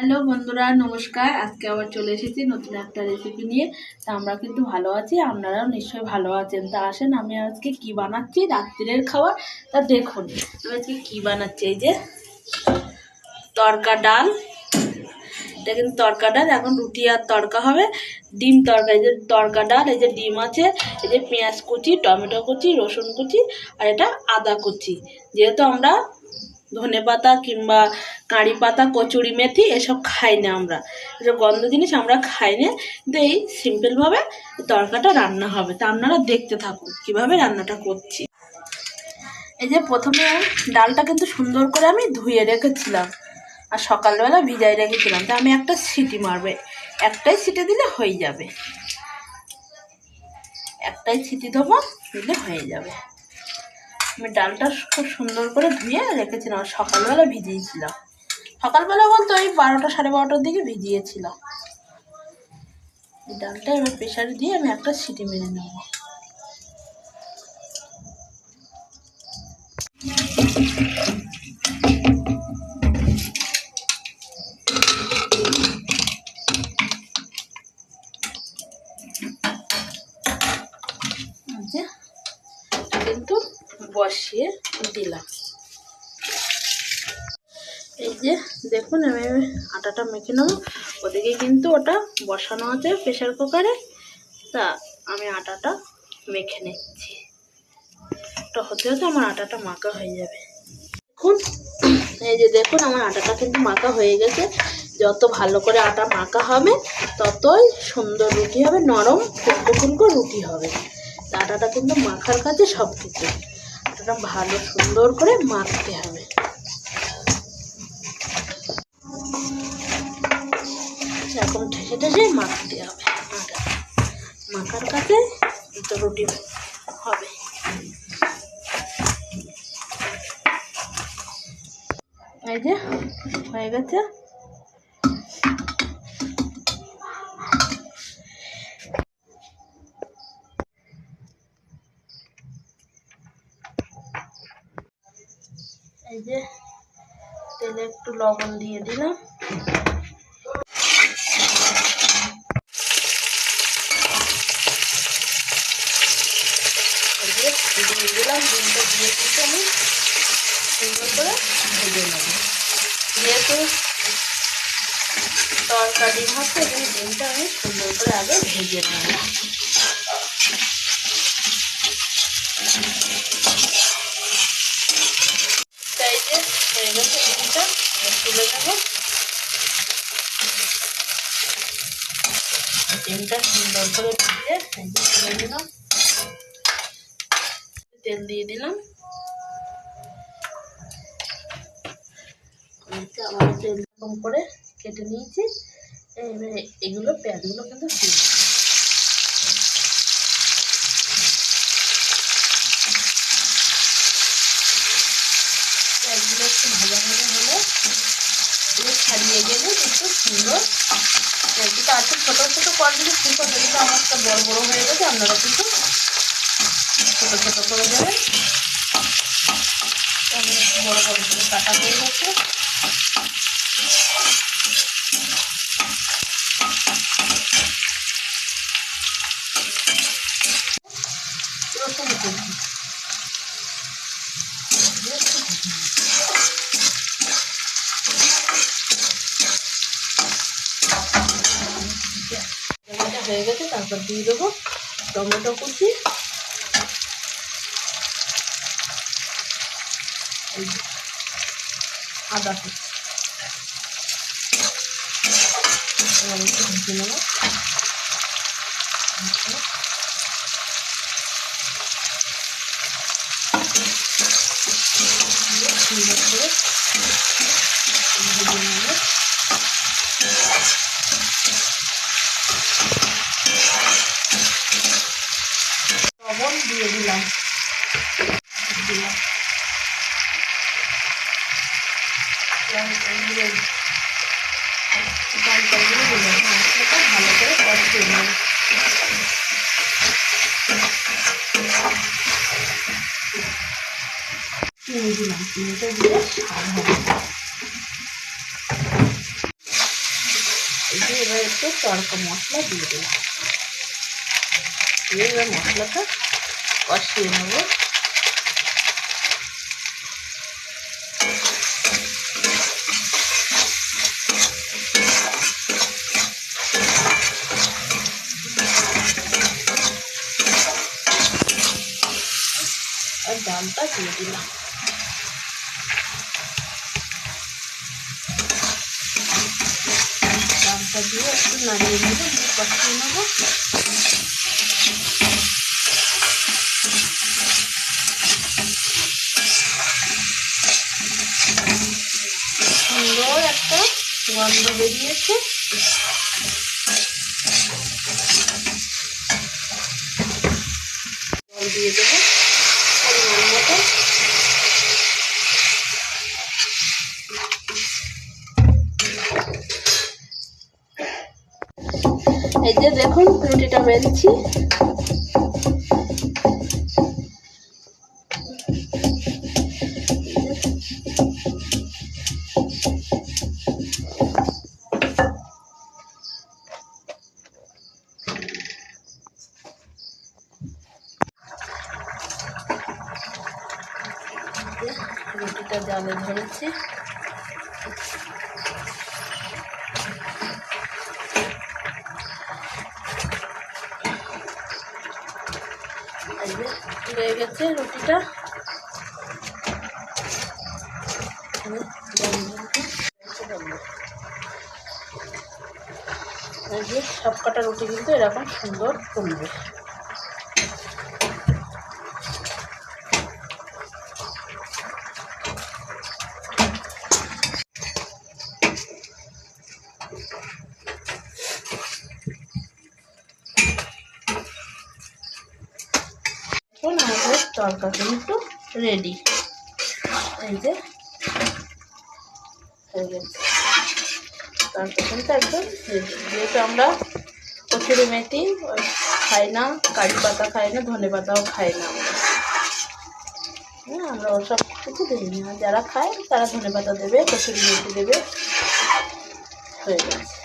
Hello বন্ধুরা, নমস্কার। আজকে আবার চলে এসেছি নতুন একটা রেসিপি নিয়ে। তা আমরা কিন্তু ভালো আছি, আপনারাও নিশ্চয়ই ভালো আছেন। তা আসেন, আমি আজকে কি বানাচ্ছি? রাত্রিরের খাবার। তা দেখুন আমি আজকে কি বানাচ্ছি? এই যে তরকা ডাল। এটা কিন্তু তরকা ডাল, এখন রুটি আর তরকা হবে। ডিম তরকা, এই যে তরকা ডাল, এই যে ডিম আছে, এই যে পেঁয়াজ কুচি, টমেটো কুচি, রসুন কুচি আর এটা আদা কুচি। যেহেতু আমরা ধনে পাতা কিংবা কারি পাতা, কচুরি, মেথি এসব খাই না আমরা। এসব গন্ধ জিনিস আমরা খাই না। কিন্তু এই সিম্পলভাবে তরকাটা রান্না হবে। তা আপনারা দেখতে থাকুন, কীভাবে রান্নাটা করছি। এই যে প্রথমে ডালটা কিন্তু সুন্দর করে আমি ধুয়ে রেখেছিলাম। আর সকালবেলা ভিজাই রেখেছিলাম। তা আমি একটা সিটি মারবে। একটাই সিটি দিলে হয়ে যাবে। একটাই সিটি দেবো, দিলে হয়ে যাবে। আমি ডালটা খুব সুন্দর করে ধুয়ে রেখেছিলাম। সকালবেলা ভিজিয়েছিলাম। সকালবেলা বলতে ওই বারোটা সাড়ে বারোটার দিকে ভিজিয়েছিলাম। ডালটা এবার প্রেশারে দিয়ে আমি একটা সিটি মেরে নেব। কিন্তু বসিয়ে দিলাম। এই যে দেখুন, আমি আটাটা মেখে নেব। ওদিকে কিন্তু ওটা বসানো আছে প্রেশার কুকারে। তা আমি আটাটা মেখে নিচ্ছি। ওটা হতে হতে আমার আটাটা মাখা হয়ে যাবে। দেখুন, এই যে দেখুন, আমার আটাটা কিন্তু মাখা হয়ে গেছে। যত ভালো করে আটা মাখা হবে, ততই সুন্দর রুটি হবে, নরম ফুলকো ফুলকো রুটি হবে। তা আটাটা কিন্তু মাখার কাছে সব কিছু আটাটা ভালো সুন্দর করে মাখতে হবে। এরকম ঠেসে ঠেসে মাখতে হবে। আটা মাখার কাছে তো রুটি হবে। এই যে, হয়ে গেছে। এই যে, তেলে একটু লবণ দিয়ে দিলাম এই যে দিয়ে দিলাম, ডিমটা দিয়ে কিন্তু আমি। সুন্দর করে ভেজে নেব। যেহেতু তরকা ডিম হচ্ছে এই ডিমটা আমি সুন্দর করে আগে ভেজে নেব। তাই যে ডিমটা তুলে নেব। ডিমটা সুন্দর করে ভেজে তুলে দিলাম তেল দিয়ে দিলাম। আবার তেল কম করে কেটে নিয়েছি। এবারে এগুলো পেঁয়াজগুলো কিন্তু পেঁয়াজগুলো একটু ভাজা ভাজা হলে এগুলো ছাড়িয়ে গেলে একটু সুন্দর পেঁয়াজগুলো আছে ছোটো ছোটো কোয়ান্টিটি ঠিক কিন্তু আমারটা বড় বড় হয়ে গেছে, আপনারা কিন্তু ছোটো ছোটো করে দেবেন আমি বড় বড় করে কাটা হয়ে গেছে। হয়ে গেছে, তারপর দিয়ে দেবো টমেটো কুচি এই যে আদা কুচি নেব দিয়ে সুন্দর করে ভেজে নেব লবণ দিয়ে দিলাম দিলাম একটু তড়কা মশলা দিয়ে দিলাম। এবার মশলাটা কষিয়ে নেব আর দিয়ে দিলাম ডালটা দিয়ে একটু নাড়িয়ে নেব কষিয়ে নেব সুন্দর একটা গন্ধ বেরিয়েছে জল দিয়ে দেবো মতো এই যে দেখুন রুটিটা বেলছি রুটিটা জালে ধরেছি। যে, হয়ে গেছে রুটিটা। যে যে সব কটা রুটি কিন্তু এরকম সুন্দর ফুলবে আমাদের তরকা কিন্তু রেডি এই যে, হয়ে তরকা কিন্তু একদম রেডি যেহেতু আমরা কচুরি মেথি খাই না, কারি পাতা খাই না, ধনে পাতাও খাই না আমরা। হ্যাঁ আমরা ওসব কিছু দিই না। যারা খায়, তারা ধনে পাতা দেবে, কচুরি মেথি দেবে। হয়ে গেছে।